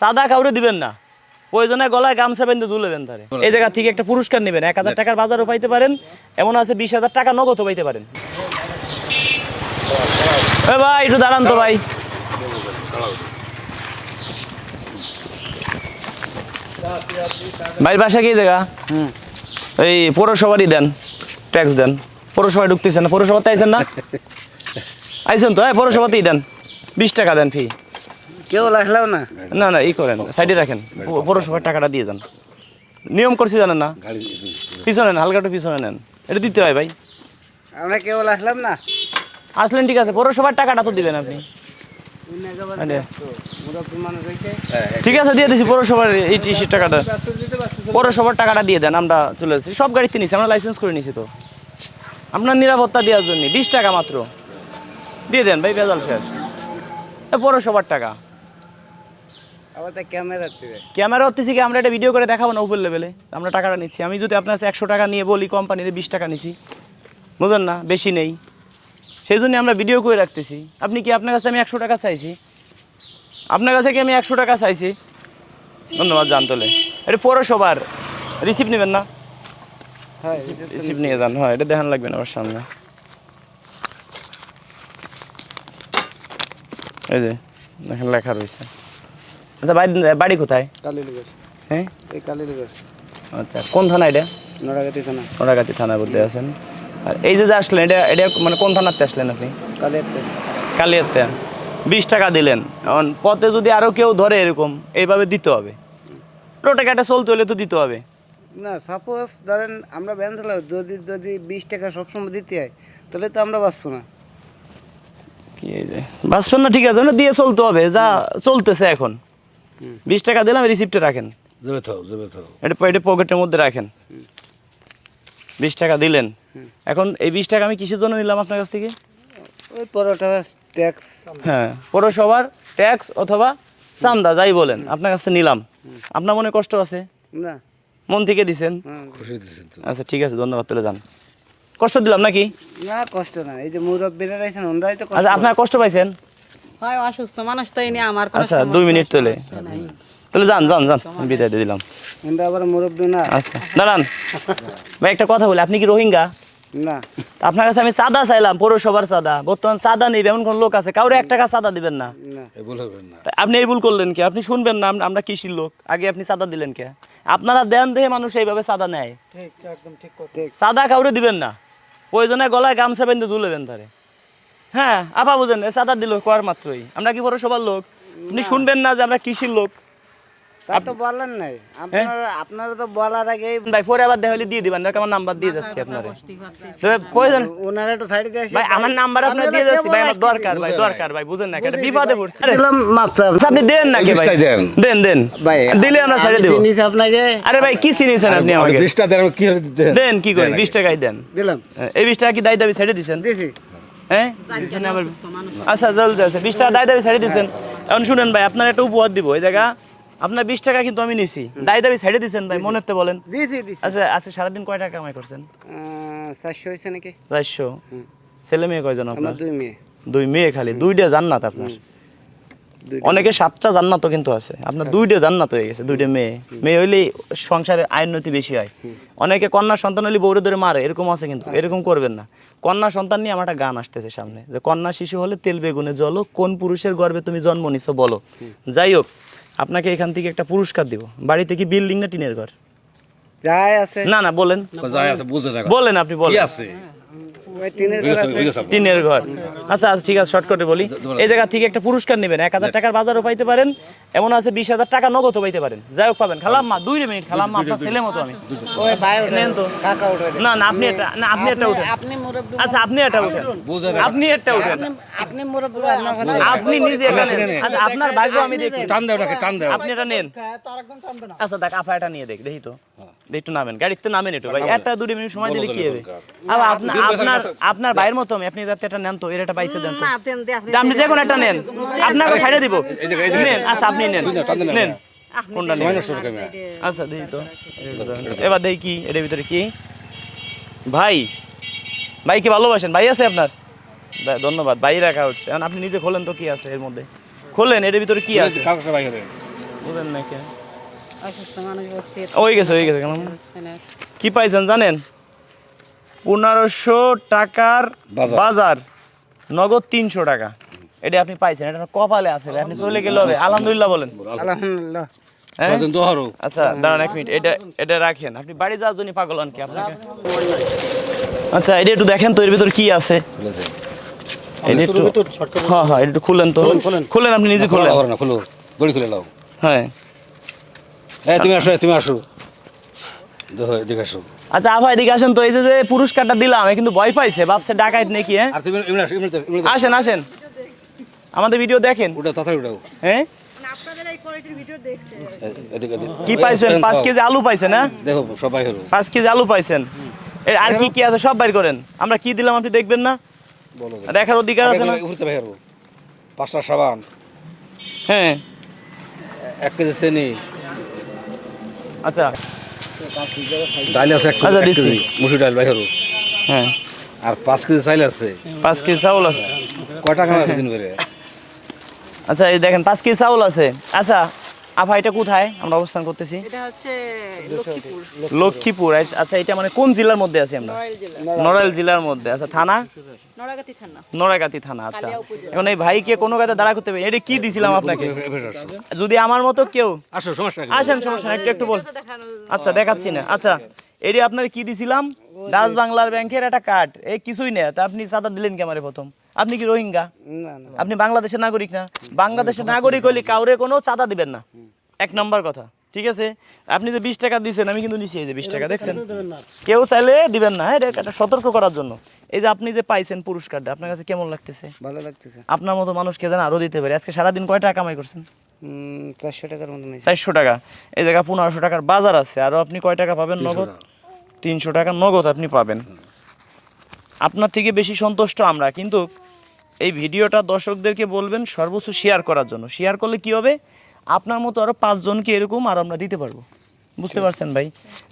সাদা কাউরে দিবেন না। প্রয়োজনে গলায় গামছা বেঁধে তুলেবেন তারে। এই জায়গা থেকে একটা পুরস্কার নেবেন। এক হাজার টাকার বাজারও পাইতে পারেন। এমন আছে বিশ হাজার টাকা নগদও পাইতে পারেন। ভাই একটু দাঁড়ান তো ভাই। ভাইয়ের বাসা কি জায়গা? এই পৌরসভারই দেন ট্যাক্স দেন। পৌরসভায় ঢুকতেছেন না পৌরসভাতে আইছেন না? আইছেন তো হ্যাঁ পৌরসভাতেই দেন। বিশ টাকা দেন ফি কেউ লাগলেও না। না না ই করেন সাইডে রাখেন। পৌরসভার টাকাটা দিয়ে যান নিয়ম করছি জানেন না। পিছনে নেন হালকাটা পিছনে নেন। এটা দিতে হয় ভাই। আমরা কেউ আসলাম না। আসলেন ঠিক আছে। পৌরসভার টাকাটা তো দিবেন আপনি। মানুষ হইতে। ঠিক আছে দিয়ে দিছি। পৌরসভার এই টাকাটা। পৌরসভার টাকাটা দিয়ে দেন আমরা চলে এসেছি সব গাড়িতে নিছি আমরা লাইসেন্স করে নিছি তো। আপনার নিরাপত্তা দেওয়ার জন্য বিশ টাকা মাত্র। দিয়ে দেন ভাই বেজাল শেষ। পৌরসভার টাকা। ক্যামেরা হচ্ছে কি আমরা এটা ভিডিও করে দেখাবো না উপর লেভেলে আমরা টাকাটা নিচ্ছি। আমি যদি আপনার কাছে একশো টাকা নিয়ে বলি কোম্পানিতে বিশ টাকা নিছি। বুঝলেন না বেশি নেই। সেই জন্য আমরা ভিডিও করে রাখতেছি। আপনি কি আপনার কাছে আমি একশো টাকা চাইছি? আপনার কাছে কি আমি একশো টাকা চাইছি? ধন্যবাদ জানতলে। এটা পৌরসভার। রিসিপ্ট নেবেন না? হ্যাঁ রিসিপ্ট নিয়ে যান। হয় এটা দেখান লাগবে না আমার সামনে। এই যে দেখেন লেখা রয়েছে। আচ্ছা বাড়ি কোথায়? কালীনগর হ্যাঁ? এই কালীনগর আচ্ছা কোন থানা এটা? নড়াগাতি থানা। ওরাগাতি থানার মধ্যে আছেন। আর এই যে যে আসলেন এটা এটা মানে কোন থানাতে আসলেন আপনি? কালীতে কালিয়াতে বিশ টাকা দিলেন। এখন পথে যদি আরও কেউ ধরে এরকম এইভাবে দিতে হবে। রোটে কাটে চলতে হলে তো দিতে হবে। না সাপোজ ধরেন আমরা ব্যান চালাও যদি যদি বিশ টাকা সবসময় দিতে হয় তাহলে তো আমরা বাঁচবো না। কি বাঁচবেন না ঠিক আছে দিয়ে চলতে হবে যা চলতেছে এখন। বিশ টাকা দিলাম রিসিপ্টে রাখেন। এটা এটা পকেটের মধ্যে রাখেন। বিশ টাকা দিলেন। এখন এই বিশ টাকা আমি কিসের জন্য নিলাম আপনার কাছ থেকে? ট্যাক্স হ্যাঁ পৌরসভার ট্যাক্স অথবা চান্দা যাই বলেন আপনার কাছে নিলাম। আপনার মনে কষ্ট আছে? না। মন থেকে দিছেন। খুশি দিয়েছেন তো। আচ্ছা ঠিক আছে ধন্যবাদ তুলে যান। কষ্ট দিলাম নাকি? না কষ্ট না এই যে মুরব্বীরা রয়েছেন ওনারাই তো আচ্ছা আপনার কষ্ট পাইছেন? হয় অসুস্থ মানুষ তো এনে আমার আচ্ছা দুই মিনিট তোলে। তাহলে যান যান যান বিদায় দিয়ে দিলাম। আবার মুরব্বী না? আচ্ছা দাঁড়ান। ভাই একটা কথা বলি আপনি কি রোহিঙ্গা? না। আপনার কাছে আমি চাঁদা চাইলাম পৌরসভার চাঁদা। বর্তমান চাঁদা নেবে এমন কোন লোক আছে? কাউরে এক টাকা চাঁদা দিবেন না? আপনি এই ভুল করলেন কি? আপনি শুনবেন না আমরা কৃষির লোক। আগে আপনি চাঁদা দিলেন কে? আপনারা দেন দেহে মানুষ এইভাবে চাঁদা নেয়। ঠিক চাঁদা কাউরে দিবেন না। প্রয়োজনে গলায় গামছা বেঁধে তুলেবেন তারে। হ্যাঁ আপা বুঝেন এ চাঁদা দিল কোয়ার মাত্রই। আমরা কি পৌরসভার লোক? আপনি শুনবেন না যে আমরা কৃষির লোক? তা তো বলেন নাই। আপনারা আপনারা তো বলার আগেই ভাই পরে আবার দেখালে দিয়ে দিবেন দেখো আমার নাম্বার দিয়ে যাচ্ছি আপনারে। তবে প্রয়োজন ওনারা একটু সাইড দিয়ে ভাই আমার নাম্বার আপনার দিয়ে যাচ্ছি। ভাই আমার দরকার ভাই দরকার ভাই বুঝেন না একটা বিপদে পড়ছে। দিলাম মাপ আপনি দেন নাকি ভাই? দেন। দেন দেন। ভাই দিলে আমরা ছেড়ে দেব। চিনিস আপনাকে। আরে ভাই কি চিনিছেন আপনি আমাকে দেন কি দেন কি করেন বিশ টাকাই দেন। দিলাম। এই বিশ টাকা কি দায় দাবি ছেড়ে দিছেন? দিছি। হ্যাঁ? আচ্ছা জলদি আছে বিশ টাকা দায় দাবি ছেড়ে দিচ্ছেন এখন শুনেন ভাই আপনার একটা উপহার দিব এই জায়গা। আপনার বিশ টাকা কিন্তু আমি নিছি। দায় দাবি ছাড়িয়ে দিচ্ছেন ভাই মনে হতে বলেন। দিছি দিছি। আচ্ছা আচ্ছা সারাদিন কয় টাকা কামাই করছেন? চারশো হয়েছে নাকি? চারশো। ছেলে মেয়ে কয়জন আপনার? দুই মেয়ে। দুই মেয়ে খালি দুইটা জান্নাত আপনার। অনেকে সাতটা জান্নাতও কিন্তু আছে। আপনার দুইটা জান্নাত হয়ে গেছে দুইটা মেয়ে। মেয়ে হইলে সংসারে আইনতি বেশি হয়। অনেকে কন্যা সন্তান হলে বউরে ধরে মারে এরকম আছে কিন্তু এরকম করবেন না। কন্যা সন্তান নিয়ে আমার একটা গান আসতেছে সামনে যে কন্যা শিশু হলে তেল বেগুনে জলো কোন পুরুষের গর্ভে তুমি জন্ম নিছো বলো। যাই হোক আপনাকে এখান থেকে একটা পুরস্কার দিব। বাড়িতে কি বিল্ডিং না টিনের ঘর? আছে। না না বলেন। যাই আছে বুঝে বলেন আপনি বলেন। আছে? টিনের ঘর আচ্ছা আচ্ছা ঠিক আছে শর্টকাটে বলি। এই জায়গা থেকে একটা পুরস্কার নেবেন এক হাজার টাকার বাজারও পাইতে পারেন এমন আছে বিশ হাজার টাকা নগদও পাইতে পারেন। যাই হোক পাবেন। খালাম মা দুই মিনিট খালাম মা আপনার ছেলে মতো আমি। নেন তো। কাকা উঠে দেন। না না আপনি এটা না আপনি এটা উঠেন। আপনি আচ্ছা আপনি এটা উঠেন। আপনি এটা উঠেন। আপনি আপনি নিজে এটা নেন। আচ্ছা আপনার ভাগ্য আমি দেখি। টান দেও টান দেও আপনি এটা নেন। আচ্ছা দেখ আপা এটা নিয়ে দেখ দেখি তো। দেখি একটু নামেন। গাড়িতে নামেন একটু ভাই। একটা দুটি মিনিট সময় দিলে কি হবে? আবার আপনার আপনার আপনার ভাইয়ের মতো আমি আপনি যাতে এটা নেন তো এর একটা পাইছে দেন তো। না দেন দে আপনি আপনি যে কোনো একটা নেন। আপনাকে ছাড়ে দিব। নেন আচ্ছা আপনি নেন। নেন। কোনটা নেন? কেন? আচ্ছা দেখি তো। এবার দেখি কি? এটার ভিতরে কি? ভাই ভাই কি ভালোবাসেন? ভাই আছে আপনার? ধন্যবাদ। ভাই রাখা হচ্ছে। এখন আপনি নিজে খোলেন তো কি আছে এর মধ্যে? খোলেন এটার ভিতরে কি আছে? বুঝেন না কে অসুস্থ মানুষ বসছে ওই গেছে ওই গেছে কি পাইছেন জানেন? পনেরোশো টাকার বাজার। বাজার নগদ তিনশো টাকা। এটা আপনি পাইছেন এটা কপালে আছে আপনি চলে গেলে হবে। আলহামদুলিল্লাহ বলেন। আলহামদুলিল্লাহ। হ্যাঁ? আচ্ছা দাঁড়ান এক মিনিট এটা এটা রাখেন। আপনি বাড়ি যাওয়ার জন্য পাগল হন কি আপনাকে? আচ্ছা এটা একটু দেখেন তো এর ভিতর কি আছে? এটা একটু হ্যাঁ হ্যাঁ একটু খুলেন তো। খুলেন আপনি নিজে খুলেন। খুলো। দড়ি খুলে লাও হ্যাঁ। এই তুমি আসো তুমি আসো। দেখো এদিকে আসো। আচ্ছা আভা এদিকে আসেন তো এই যে যে পুরস্কারটা দিলাম কিন্তু ভয় পাইছে ভাবছে ডাকাইত নাকি হ্যাঁ? আর তুমি এমনি আসো এমনি এমনি আসেন আসেন। আমাদের ভিডিও দেখেন। উঠাও তাড়াতাড়ি উঠাও। হ্যাঁ কি পাইছেন? পাঁচ কেজি আলু পাইছেন হ্যাঁ? দেখো সবাই হলো। পাঁচ কেজি আলু পাইছেন। এর আর কি কি আছে সব বাইর করেন। আমরা কি দিলাম আপনি দেখবেন না? দেখার অধিকার আছে না? উঠতে পাই পাঁচটা সাবান। হ্যাঁ। এক কেজি চিনি। আচ্ছা। ডাল আছে আচ্ছা, দিচ্ছি। মুসুর ডাল বাই হ্যাঁ। আর পাঁচ কেজি চাইল আছে। পাঁচ কেজি চাউল আছে। কয় টাকা দিন করে? আচ্ছা এই দেখেন পাঁচ কেজি চাউল আছে। আচ্ছা আভা এটা কোথায়? আমরা অবস্থান করতেছি। এটা হচ্ছে লক্ষ্মীপুর। লক্ষ্মীপুর। আচ্ছা এটা মানে কোন জেলার মধ্যে আছি আমরা? নড়াইল জেলার মধ্যে। আচ্ছা থানা? নড়াগাতি থানা। আচ্ছা। এখন এই ভাইকে কোনো কাজে দাঁড়া করতে পারি এটা কি দিছিলাম আপনাকে? যদি আমার মতো কেউ আসো সমস্যা আসেন সমস্যা একটু একটু বল। আচ্ছা দেখাচ্ছি না। আচ্ছা এটি আপনার কি দিছিলাম? ডাচ বাংলার ব্যাংকের একটা কার্ড। এই কিছুই না তা আপনি চাঁদা দিলেন কি আমারে প্রথম? আপনি কি রোহিঙ্গা? আপনি বাংলাদেশের নাগরিক না? বাংলাদেশের নাগরিক হলে কাউরে কোনো চাঁদা দিবেন না। এক নম্বর কথা ঠিক আছে? আপনি যে বিশ টাকা দিচ্ছেন আমি কিন্তু এই যে বিশ টাকা দেখছেন? কেউ চাইলে দিবেন না হ্যাঁ? এটা একটা সতর্ক করার জন্য। এই যে আপনি যে পাইছেন পুরস্কারটা আপনার কাছে কেমন লাগতেছে? ভালো লাগতেছে। আপনার মতো মানুষকে যেন আরও দিতে পারে। আজকে সারাদিন কয় টাকা কামাই করছেন? চারশো টাকার মতো চারশো টাকা। এই জায়গা পনেরোশো টাকার বাজার আছে আরও আপনি কয় টাকা পাবেন নগদ? তিনশো টাকা নগদ আপনি পাবেন। আপনার থেকে বেশি সন্তুষ্ট আমরা কিন্তু এই ভিডিওটা দর্শকদেরকে বলবেন সর্বোচ্চ শেয়ার করার জন্য। শেয়ার করলে কি হবে? আপনার মতো আরও পাঁচজনকে এরকম আর আমরা দিতে পারব। বুঝতে পারছেন ভাই?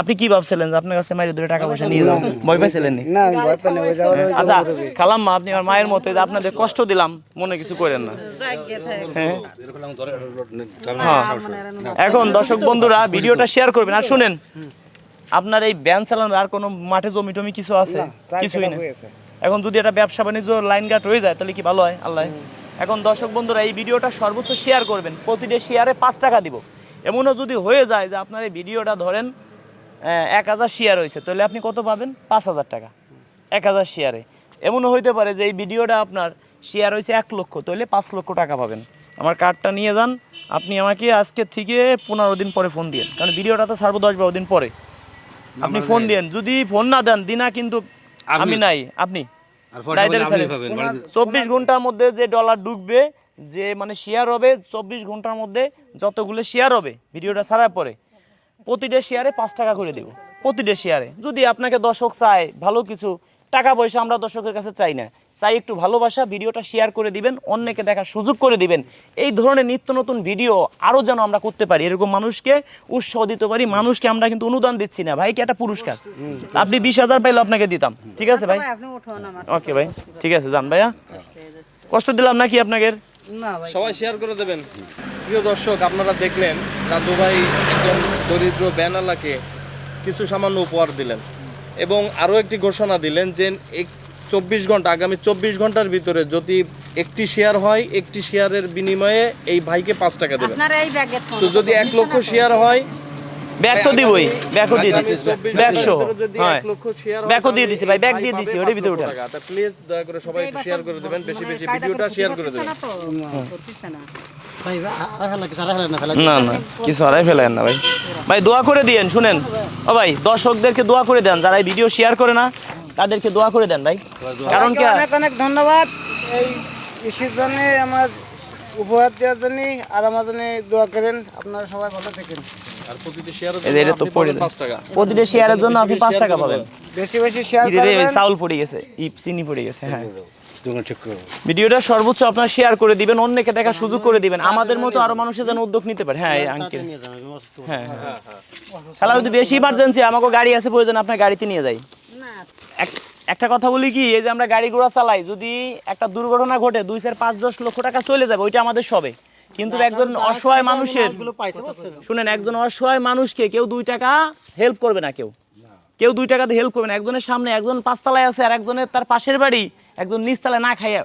আপনি কি ভাবছিলেন যে আপনার কাছে মায়ের দূরে টাকা পয়সা নিয়ে যাবেন ভয় পাইছিলেন না আচ্ছা খালাম মা আপনি আমার মায়ের মতো আপনাদের কষ্ট দিলাম মনে কিছু করেন না। হ্যাঁ ধরে চাল হ্যাঁ। এখন দর্শক বন্ধুরা ভিডিওটা শেয়ার করবেন। আর শুনেন আপনার এই ব্যান চালানো আর কোনো মাঠে জমি টমি কিছু আছে? কিছুই না। এখন যদি এটা ব্যবসা বাণিজ্য লাইন গাট হয়ে যায় তাহলে কি ভালো হয়? আল্লাহ। এখন দর্শক বন্ধুরা এই ভিডিওটা সর্বোচ্চ শেয়ার করবেন। প্রতিটা শেয়ারে পাঁচ টাকা দিব। এমনও যদি হয়ে যায় যে আপনার এই ভিডিওটা ধরেন এক হাজার শেয়ার হয়েছে তাহলে আপনি কত পাবেন? পাঁচ হাজার টাকা। এক হাজার শেয়ারে এমনও হইতে পারে যে এই ভিডিওটা আপনার শেয়ার হয়েছে এক লক্ষ তাহলে পাঁচ লক্ষ টাকা পাবেন। আমার কার্ডটা নিয়ে যান। আপনি আমাকে আজকে থেকে পনেরো দিন পরে ফোন দিন কারণ ভিডিওটা তো ছাড়বো দশ বারো দিন পরে। আপনি ফোন দিন যদি ফোন না দেন দিনা কিন্তু আমি নাই। আপনি? বাড়িতে চব্বিশ ঘণ্টার মধ্যে যে ডলার ডুববে যে মানে শেয়ার হবে চব্বিশ ঘণ্টার মধ্যে যতগুলো শেয়ার হবে ভিডিওটা ছাড়ার পরে প্রতিটা শেয়ারে পাঁচ টাকা করে দেব। প্রতিটা শেয়ারে যদি আপনাকে দর্শক চায় ভালো কিছু টাকা পয়সা আমরা দর্শকের কাছে চাই না। চাই একটু ভালোবাসা ভিডিওটা শেয়ার করে দিবেন অন্যকে দেখার সুযোগ করে দিবেন। এই ধরনের নিত্য নতুন ভিডিও আরও যেন আমরা করতে পারি। এরকম মানুষকে উৎসাহ দিতে পারি মানুষকে আমরা কিন্তু অনুদান দিচ্ছি না। ভাই কি একটা পুরস্কার? আপনি বিশ হাজার পাইলে আপনাকে দিতাম। ঠিক আছে ভাই? ভাই, আপনি উঠুন আমার ওকে ভাই। ঠিক আছে যান ভাইয়া। কষ্ট দিলাম নাকি আপনাকে? না সবাই শেয়ার করে দেবেন। প্রিয় দর্শক আপনারা দেখলেন রাজু ভাই একজন দরিদ্র ব্যানালাকে কিছু সামান্য উপহার দিলেন। এবং আরও একটি ঘোষণা দিলেন যে এক চব্বিশ ঘণ্টা আগামী চব্বিশ ঘণ্টার ভিতরে যদি একটি শেয়ার হয় একটি শেয়ারের বিনিময়ে এই ভাইকে পাঁচ টাকা দেবেন। আপনার এই ব্যাগের তো যদি এক লক্ষ শেয়ার হয় ব্যাগ তো দিবই ব্যাগও দিয়ে দিছি ব্যাগ সহ ঘণ্টার ভিতরে যদি হ্যাঁ। এক লক্ষ শেয়ার হয়, ব্যাগও দিয়ে দিছি ভাই, ব্যাগ দিয়ে দিছি, ওটার ভিতরে লক্ষ উঠান। টাকা। তা প্লিজ দয়া করে সবাই শেয়ার করে দেবেন বেশি বেশি ভিডিওটা শেয়ার করে দেবেন। না। না কিছু হারাই ফেলেন না ভাই। ভাই দোয়া করে দিয়েন শুনেন। ও ভাই দর্শকদেরকে দোয়া করে দেন যারা এই ভিডিও শেয়ার করে না তাদেরকে দোয়া করে দেন ভাই। কারণ কি অনেক অনেক ধন্যবাদ। এই কৃষির জন্য আমার উপহার দেওয়ার জন্য আর আমার জন্য দোয়া করেন। আপনারা সবাই ভালো থাকেন। আর প্রতিটি শেয়ারের প্রতিটা জন্য আপনি পাঁচ টাকা পাবেন। বেশি বেশি শেয়ার করবেন। চাউল পড়ে গেছে। ই চিনি পড়ে গেছে হ্যাঁ। ভিডিওটা সর্বোচ্চ আপনার শেয়ার করে দিবেন অন্যকে দেখার সুযোগ করে দিবেন। আমাদের মতো আরও মানুষের যেন উদ্যোগ নিতে পারে। হ্যাঁ আঙ্কেল হ্যাঁ হ্যাঁ। যদি বেশি ইমার্জেন্সি আমাকে গাড়ি আছে প্রয়োজন আপনার গাড়িতে নিয়ে যাই। একটা কথা বলি কি এই যে আমরা গাড়ি ঘোড়া চালাই যদি একটা দুর্ঘটনা ঘটে দুই চার পাঁচ দশ লক্ষ টাকা চলে যাবে ওইটা আমাদের সবে। কিন্তু একজন অসহায় মানুষের শুনেন একজন অসহায় মানুষকে কেউ দুই টাকা হেল্প করবে না কেউ। কেউ দুই টাকাতে হেল্প করবে না। একজনের সামনে একজন পাঁচতলায় আছে আর একজনের তার পাশের বাড়ি একজন নিচতলায় না খাইয়া,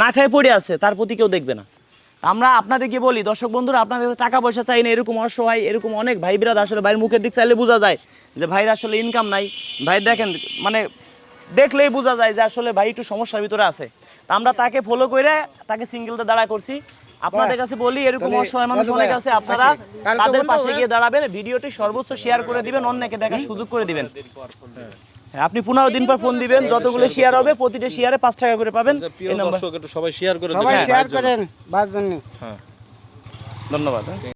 না খায় পড়ে আছে, তার প্রতি কেউ দেখবে না। আমরা আপনাদেরকে বলি, দর্শক বন্ধুরা, আপনাদের টাকা পয়সা চাই না, এরকম অসহায়, এরকম অনেক ভাই বিরাদ আসলে ভাইয়ের মুখের দিক চাইলে বোঝা যায় যে ভাইয়ের আসলে ইনকাম নাই। ভাই দেখেন মানে দেখলেই বোঝা যায় যে আসলে ভাই একটু সমস্যার ভিতরে আছে। আমরা তাকে ফলো করে তাকে সিঙ্গেলতে দাঁড়া করছি। আপনাদের কাছে বলি এরকম অসহায় মানুষ অনেক আছে। আপনারা তাদের পাশে গিয়ে দাঁড়াবেন ভিডিওটি সর্বোচ্চ শেয়ার করে দিবেন অন্যকে দেখার সুযোগ করে দিবেন। হ্যাঁ, আপনি পনেরো দিন পর ফোন দিবেন যতগুলো শেয়ার হবে প্রতিটা শেয়ারে পাঁচ টাকা করে পাবেন। এই নাম্বার সবাই শেয়ার করে সবাই শেয়ার করেন ধন্যবাদ হ্যাঁ।